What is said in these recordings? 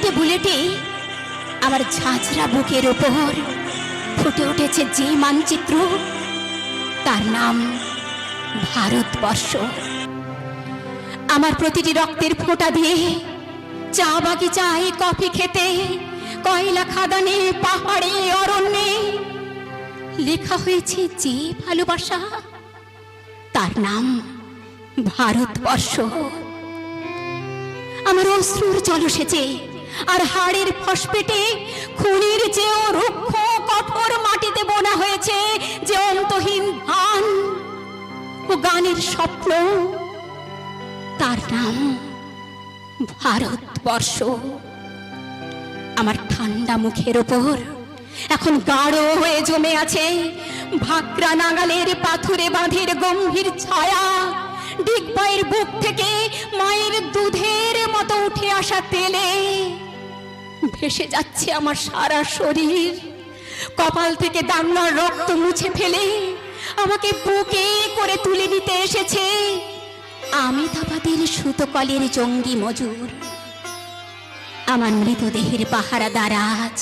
বুলেটে আমার ঝাঁঝরা বুকের ওপর ফুটে উঠেছে যে মানচিত্র, তার নাম ভারতবর্ষ। আমার প্রতিটি রক্তের ফোঁটা দিয়ে চা বাগিচায় কফি খেতে, কয়লা খাদানে, পাহাড়ে, অরণ্যে লেখা হয়েছে যে ভালোবাসা, তার নাম ভারতবর্ষ। আমার অশ্রুর জল সেচে আর হাড়ের ফসপেটে খুনির চেয়েও রুক্ষ কঠোর মাটিতে বোনা হয়েছে যে অন্তহীন ধান ও গানের স্বপ্ন। তার নাম ভারতবর্ষ। আমার ঠান্ডা মুখের ওপর এখন গাঢ় হয়ে জমে আছে ভাকরা নাগালের পাথুরে বাঁধের গম্ভীর ছায়া। ডিগবাইয়ের বুক থেকে মায়ের দুধের মতো উঠে আসা তেলে। ভেসে যাচ্ছে আমার সারা শরীর। কপাল থেকে দাঙ্গার রক্ত মুছে ফেলে আমাকে বুকে করে তুলে নিতে এসেছে। আমিতাবাদের সুতকলের জঙ্গি মজুর। আমার মৃতদেহের পাহারা দারাজ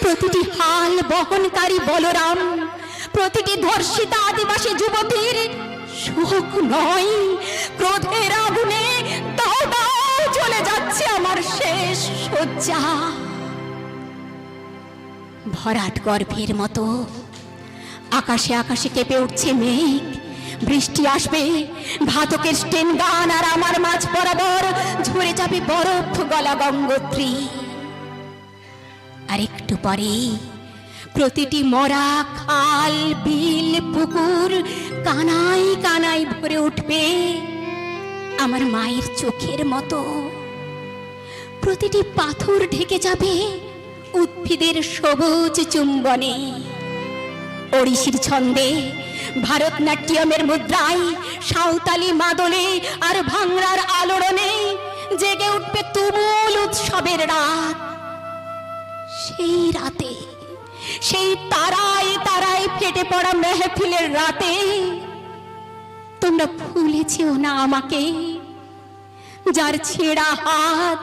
প্রতিটি হাল বহনকারী বলরাম, প্রতিটি ধর্ষিতা আদিবাসী যুবতীর সুখ নয়, ক্রোধের আগুনে যাচ্ছে শেষ শয্যা। ভরাট গর্ভের মতো আকাশে আকাশে কেঁপে উঠছে মেঘ। বৃষ্টি আসবে ঘাতকের স্টেন গান আর আমার মাঝ বরাবর ঝরে যাবে বরফ গলা গঙ্গোত্রী। আর একটু পরে প্রতিটি মরা খাল, বিল, পুকুর কানাই কানাই ভরে উঠবে আমার মায়ের চোখের মতো। প্রতিটি পাথর ঢেকে যাবে উদ্ভিদের সবুজ চুম্বনে। ওড়িশির ছন্দে ভারতনাট্যমের মুদ্রায় সাঁওতালি মাদলে আর ভাংড়ার আলোড়নে জেগে উঠবে তুমুল উৎসবের রাত। সেই রাতে, সেই তারায় তারায় ফেটে পড়া মেহফিলের রাতে তোমরা ভুলেছেও না আমাকে, যার ছেঁড়া হাত